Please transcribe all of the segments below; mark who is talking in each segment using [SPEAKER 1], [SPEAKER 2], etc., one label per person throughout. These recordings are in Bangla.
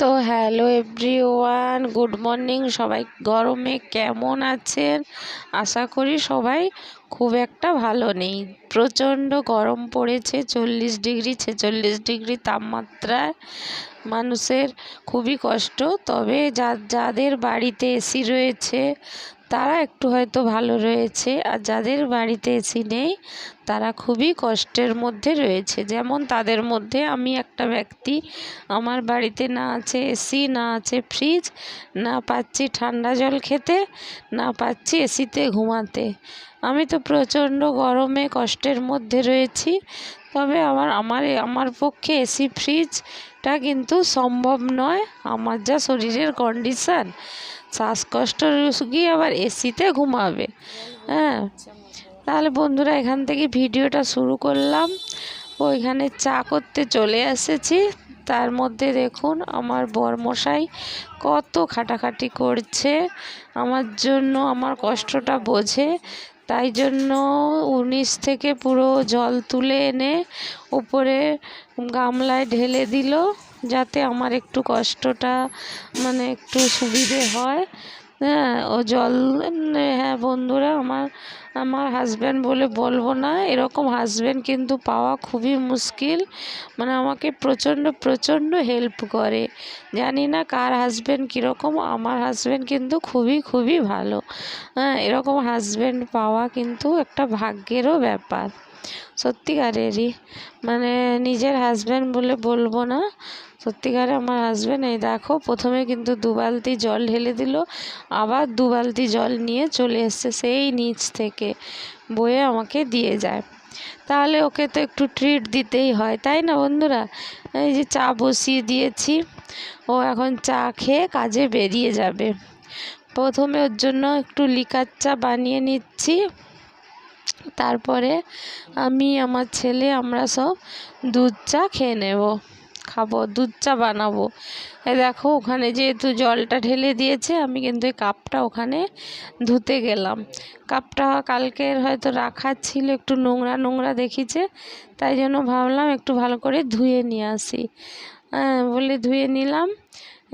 [SPEAKER 1] তো হ্যালো এভরিওয়ান, গুড মর্নিং। সবাই গরমে কেমন আছেন? আশা করি সবাই খুব একটা ভালো নেই। প্রচণ্ড গরম পড়েছে, চল্লিশ ডিগ্রি, ছেচল্লিশ ডিগ্রি তাপমাত্রায়। মানুষের খুবই কষ্ট। তবে যা, যাদের বাড়িতে এসি রয়েছে তারা একটু হয়তো ভালো রয়েছে আর যাদের বাড়িতে এসি নেই, তারা খুবই কষ্টের মধ্যে রয়েছে। যেমন তাদের মধ্যে আমি একটা ব্যক্তি, আমার বাড়িতে না আছে এসি, না আছে ফ্রিজ, না পাচ্ছি ঠান্ডা জল খেতে, না পাচ্ছি এসিতে ঘুমাতে। আমি তো প্রচণ্ড গরমে কষ্টের মধ্যে রয়েছি, তবে আমার আমার আমার পক্ষে এসি ফ্রিজটা কিন্তু সম্ভব নয়। আমার যা শরীরের কন্ডিশান শ্বাসকষ্ট রুগী আবার এসিতে ঘুমাবে। হ্যাঁ? তাহলে বন্ধুরা, এখান থেকে ভিডিওটা শুরু করলাম। ওইখানে চা করতে চলে এসেছি। তার মধ্যে দেখুন, আমার বরমশাই কত খাটাখাটি করছে। আমার জন্য আমার কষ্টটা বোঝে। তাই জন্য উনিশ থেকে পুরো জল তুলে এনে উপরে গামলায় ঢেলে দিল। যাতে আমার একটু কষ্টটা মানে একটু সুবিধে হয়। হ্যাঁ ও জল হ্যাঁ বন্ধুরা, আমার আমার হাজব্যান্ড বলে বলব না, এরকম হাজব্যান্ড কিন্তু পাওয়া খুবই মুশকিল। মানে আমাকে প্রচণ্ড প্রচণ্ড হেল্প করে। জানি না কার হাজব্যান্ড কীরকম, আমার হাজব্যান্ড কিন্তু খুবই খুবই ভালো। হ্যাঁ এরকম হাজব্যান্ড পাওয়া কিন্তু একটা ভাগ্যেরও ব্যাপার। সত্যিকারেরই মানে নিজের হাজব্যান্ড বলে বলব না সত্যিকারে আমার হাজব্যান্ড এই দেখো, প্রথমে কিন্তু দু বালতি জল ঢেলে দিল, আবার দু বালতি জল নিয়ে চলে এসছে সেই নিচ থেকে বয়ে আমাকে দিয়ে যায়। তাহলে ওকে তো একটু ট্রিট দিতেই হয়, তাই না বন্ধুরা? এই যে চা বসিয়ে দিয়েছি, ও এখন চা খেয়ে কাজে বেরিয়ে যাবে। প্রথমে ওর জন্য একটু লিকার চা বানিয়ে নিচ্ছি, তারপরে আমি, আমার ছেলে, আমরা সব দুধ চা খেয়ে নেব। খাব, দুধ চা বানাবো। দেখো, ওখানে যেহেতু জলটা ঢেলে দিয়েছে, আমি কিন্তু এই কাপটা ওখানে ধুতে গেলাম। কাপটা কালকের হয়তো রাখা ছিল, একটু নোংরা নোংরা দেখিছে, তাই জন্য ভাবলাম একটু ভালো করে ধুয়ে নিয়ে আসি। হ্যাঁ বলে ধুয়ে নিলাম।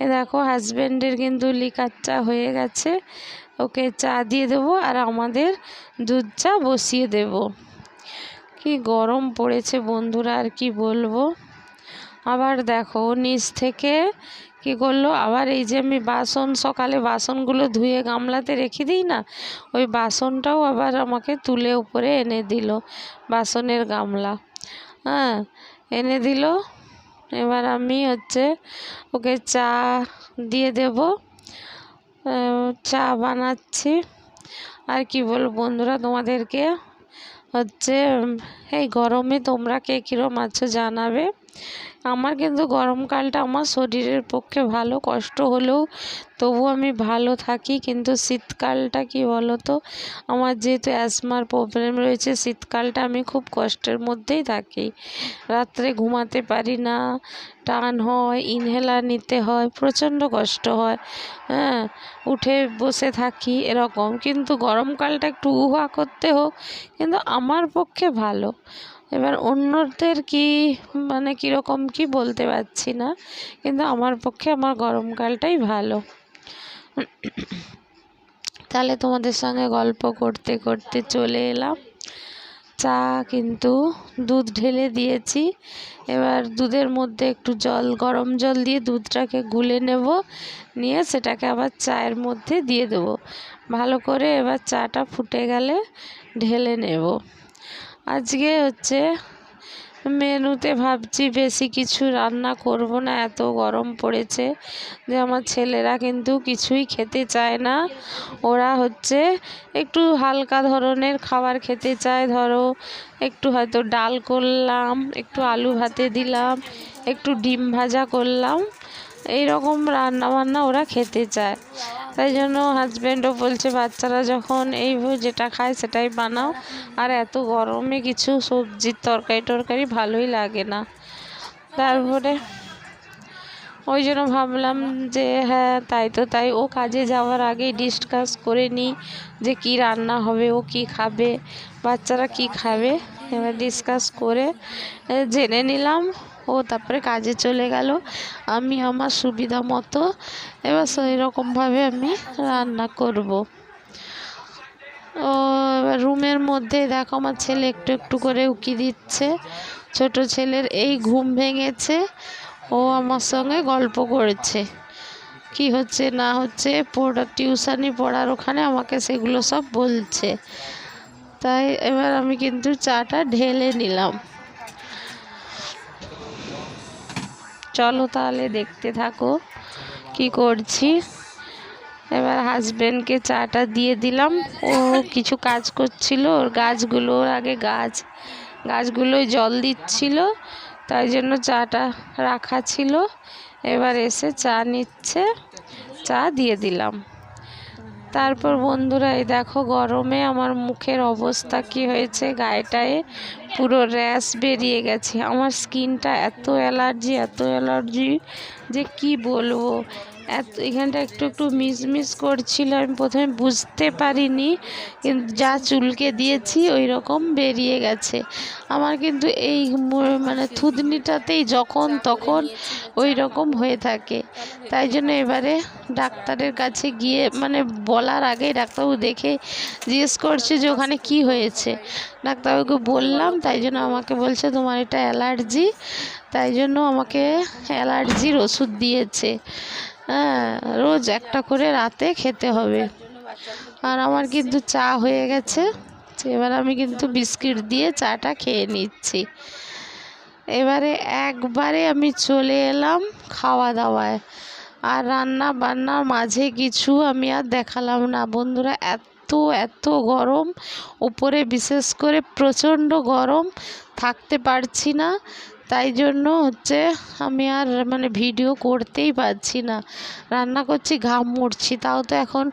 [SPEAKER 1] এ দেখো হাজব্যান্ডের কিন্তু লিকার চা হয়ে গেছে। ওকে চা দিয়ে দেবো আর আমাদের দুধ চা বসিয়ে দেব। কি গরম পড়েছে বন্ধুরা, আর কি বলব? আবার দেখো নিচ থেকে কি করল? আবার এই যে আমি বাসন, সকালে বাসনগুলো ধুয়ে গামলাতে রেখে দিই না, ওই বাসনটাও আবার আমাকে তুলে উপরে এনে দিল, বাসনের গামলা। হ্যাঁ এনে দিল। এবার আমি হচ্ছে ওকে চা দিয়ে দেব। চা বানাচ্ছি। আর কি বলব বন্ধুরা তোমাদেরকে? হচ্ছে, এই গরমে তোমরা কে কীরকম আছো জানাবে। আমার কিন্তু গরমকালটা আমার শরীরের পক্ষে ভালো, কষ্ট হলেও তবু আমি ভালো থাকি। কিন্তু শীতকালটা কি বলো তো আমার যেহেতু অ্যাসমার প্রবলেম রয়েছে, শীতকালটা আমি খুব কষ্টের মধ্যেই থাকি। রাত্রে ঘুমাতে পারি না, টান হয় ইনহেলার নিতে হয়, প্রচণ্ড কষ্ট হয় হ্যাঁ উঠে বসে থাকি এরকম। কিন্তু গরমকালটা একটু উহা করতে হোক, কিন্তু আমার পক্ষে ভালো। এবার অন্যদের কি মানে কীরকম কি বলতে পারছি না, কিন্তু আমার পক্ষে আমার গরমকালটাই ভালো। তাহলে তোমাদের সঙ্গে গল্প করতে করতে চলে এলাম। চা কিন্তু দুধ ঢেলে দিয়েছি। এবার দুধের মধ্যে একটু জল, গরম জল দিয়ে দুধটাকে গুলে নেব, নিয়ে সেটাকে আবার চায়ের মধ্যে দিয়ে দেবো। ভালো করে এবার চাটা ফুটে গেলে ঢেলে নেব। আজকে হচ্ছে মেনুতে ভাবছি বেশি কিছু রান্না করব না, এত গরম পড়েছে যে আমার ছেলেরা কিন্তু কিছুই খেতে চায় না। ওরা হচ্ছে একটু হালকা ধরনের খাবার খেতে চায়, ধরো একটু হয়তো ডাল করলাম, একটু আলু ভাতে দিলাম, একটু ডিম ভাজা করলাম এই রকম রান্না বান্না ওরা খেতে চায়। তাই জন্য হাজব্যান্ডও বলছে, বাচ্চারা যখন এই যেটা খায় সেটাই বানাও। আর এত গরমে কিছু সবজির তরকারি টরকারি ভালোই লাগে না। তারপরে ওই জন্য ভাবলাম যে হ্যাঁ তাই তো, তাই ও কাজে যাওয়ার আগেই ডিসকাস করে নিই যে কি রান্না হবে, ও কি খাবে, বাচ্চারা কি খাবে। এবার ডিসকাস করে জেনে নিলাম। ও তারপরে কাজে চলে গেল। আমি আমার সুবিধা মতো এবার সেই রকমভাবে আমি রান্না করব। ও, এবার রুমের মধ্যে দেখো আমার ছেলে একটু একটু করে উকি দিচ্ছে। ছোট ছেলের এই ঘুম ভেঙেছে। ও আমার সঙ্গে গল্প করেছে। কি হচ্ছে, না হচ্ছে, পড়া, টিউশানি পড়ার ওখানে আমাকে সেগুলো সব বলছে। তাই এবার আমি কিন্তু চাটা ঢেলে নিলাম। চলো তাহলে দেখতে থাকো কি করছি। এবার হাজব্যান্ডকে চাটা দিয়ে দিলাম। ও কিছু কাজ করছিল, ওর গাছগুলোর আগে গাছ গাছগুলোই জল দিচ্ছিল, তাই জন্য চাটা রাখা ছিল। এবার এসে চা নিচ্ছে, চা দিয়ে দিলাম। তারপর বন্ধুরা, এই দেখো গরমে আমার মুখের অবস্থা কি হয়েছে? গায়েটায় পুরো র্যাশ বেরিয়ে গেছে। আমার স্কিনটা এত অ্যালার্জি এত অ্যালার্জি যে কি বলব? এত, এখানটা একটু একটু মিস করছিল, আমি প্রথমে বুঝতে পারিনি, কিন্তু যা চুলকে দিয়েছি, ওই রকম বেরিয়ে গেছে। আমার কিন্তু এই মানে থুতনিটাতেই যখন তখন ওই রকম হয়ে থাকে। তাই জন্য এবারে ডাক্তারের কাছে গিয়ে মানে বলার আগেই ডাক্তারবাবু দেখে জিজ্ঞেস করছে যে ওখানে কি হয়েছে। ডাক্তারবাবুকে বললাম, তাই জন্য আমাকে বলছে, তোমার এটা অ্যালার্জি। তাই জন্য আমাকে অ্যালার্জির ওষুধ দিয়েছে। হ্যাঁ রোজ একটা করে রাতে খেতে হবে। আর আমার কিন্তু চা হয়ে গেছে। এবার আমি কিন্তু বিস্কিট দিয়ে চাটা খেয়ে নিচ্ছি। এবারে একবারে আমি চলে এলাম খাওয়া দাওয়ায়। আর রান্না বান্নার মাঝে কিছু আমি আর দেখালাম না। বন্ধুরা, এত এত গরম। উপরে বিশেষ করে প্রচণ্ড গরম। থাকতে পারছি না। তাই জন্য হচ্ছে আমি আর মানে ভিডিও করতেই পারছি না। রান্না করছি, ঘাম মরছি তাও তো এখন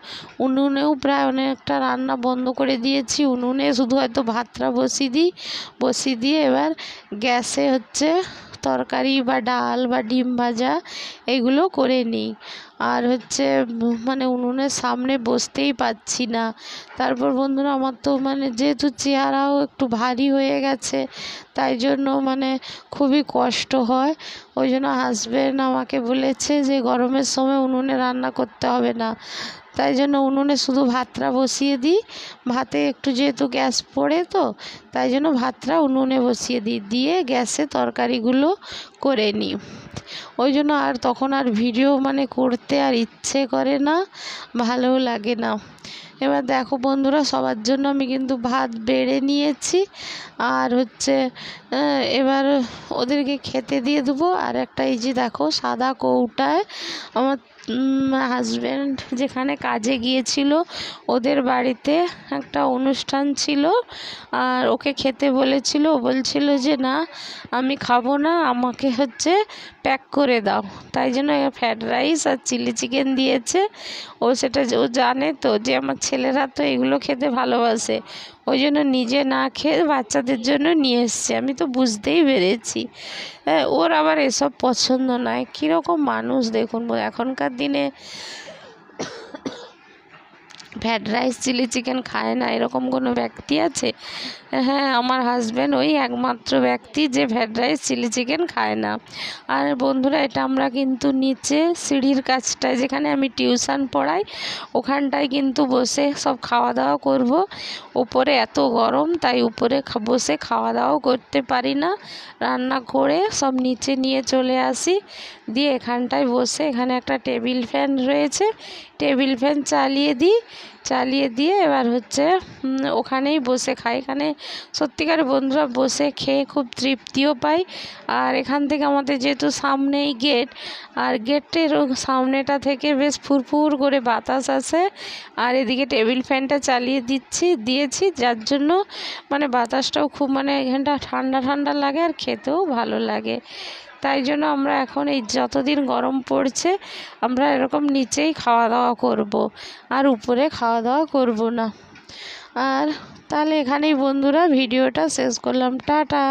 [SPEAKER 1] উনুনেও প্রায় অনেকটা রান্না বন্ধ করে দিয়েছি। উনুনে শুধু হয়তো ভাতটা বসিয়ে দিই, বসিয়ে দিয়ে এবার গ্যাসে হচ্ছে তরকারি বা ডাল বা ডিম ভাজা এগুলো করে নিই। আর হচ্ছে মানে উনুনের সামনে বসতেই পাচ্ছি না। তারপর বন্ধুরা, আমার তো মানে যেহেতু চেহারাও একটু ভারী হয়ে গেছে, তাই জন্য মানে খুবই কষ্ট হয়। ওই জন্য হাজব্যান্ড আমাকে বলেছে যে, গরমের সময় উনুনে রান্না করতে হবে না। তাই জন্য উনুনে শুধু ভাতটা বসিয়ে দিই। ভাতে একটু যেহেতু গ্যাস পড়ে তো, তাই জন্য ভাতটা উনুনে বসিয়ে দিই। দিয়ে গ্যাসে তরকারিগুলো করে নিই। ওই জন্য আর তখন আর ভিডিও মানে করতে আর ইচ্ছে করে না, ভালোও লাগে না। এবার দেখো বন্ধুরা, সবার জন্য আমি কিন্তু ভাত বেড়ে নিয়েছি। আর হচ্ছে এবার ওদেরকে খেতে দিয়ে দেবো। আর একটা এই যে দেখো, সাদা কৌটায় আমার হাজব্যান্ড যেখানে কাজে গিয়েছিল, ওদের বাড়িতে একটা অনুষ্ঠান ছিল, আর ওকে খেতে বলেছিল, বলছিল যে, না, আমি খাব না, আমাকে হচ্ছে প্যাক করে দাও। তাই জন্য ফ্রায়েড রাইস আর চিলি চিকেন দিয়েছে। ও সেটা ও জানে তো যে, আমার ছেলেরা তো এগুলো খেতে ভালোবাসে। ওই জন্য নিজে না খেয়ে বাচ্চাদের জন্য নিয়ে এসছে। আমি তো বুঝতেই পেরেছি। হ্যাঁ ওর আবার এসব পছন্দ নয়। কীরকম মানুষ দেখুন, এখনকার দিনে ফ্রায়েড রাইস, চিলি চিকেন খায় না, এরকম কোনো ব্যক্তি আছে? হ্যাঁ আমার হাজব্যান্ড ওই একমাত্র ব্যক্তি যে ফ্রায়েড রাইস, চিলি চিকেন খায় না। আর বন্ধুরা, এটা আমরা কিন্তু নিচে সিঁড়ির কাছটায়, যেখানে আমি টিউশন পড়াই, ওখানটায় কিন্তু বসে সব খাওয়া দাওয়া করব। উপরে এত গরম, তাই উপরে বসে খাওয়া দাওয়াও করতে পারি না। রান্না করে সব নিচে নিয়ে চলে আসি। দিয়ে এখানটায় বসে এখানে একটা টেবিল ফ্যান রয়েছে। টেবিল ফ্যান চালিয়ে দিই। চালিয়ে দিয়ে এবার হচ্ছে ওখানেই বসে খাই। এখানে সত্যিকার বন্ধুরা বসে খেয়ে খুব তৃপ্তিও পাই। আর এখান থেকে আমাদের যেহেতু সামনেই গেট, আর গেটের সামনেটা থেকে বেশ ফুরফুর করে বাতাস আসে। আর এদিকে টেবিল ফ্যানটা চালিয়ে দিচ্ছি, দিয়েছি। যার জন্য মানে বাতাসটাও খুব মানে এখানটা ঠান্ডা ঠান্ডা লাগে আর খেতেও ভালো লাগে। তাই জন্য আমরা এখন এই যতদিন গরম পড়ছে, আমরা এরকম নিচেই খাওয়া দাওয়া করব। আর উপরে খাওয়া দাওয়া করব না। আর তাহলে এখানেই বন্ধুরা, ভিডিওটা শেষ করলাম। টাটা!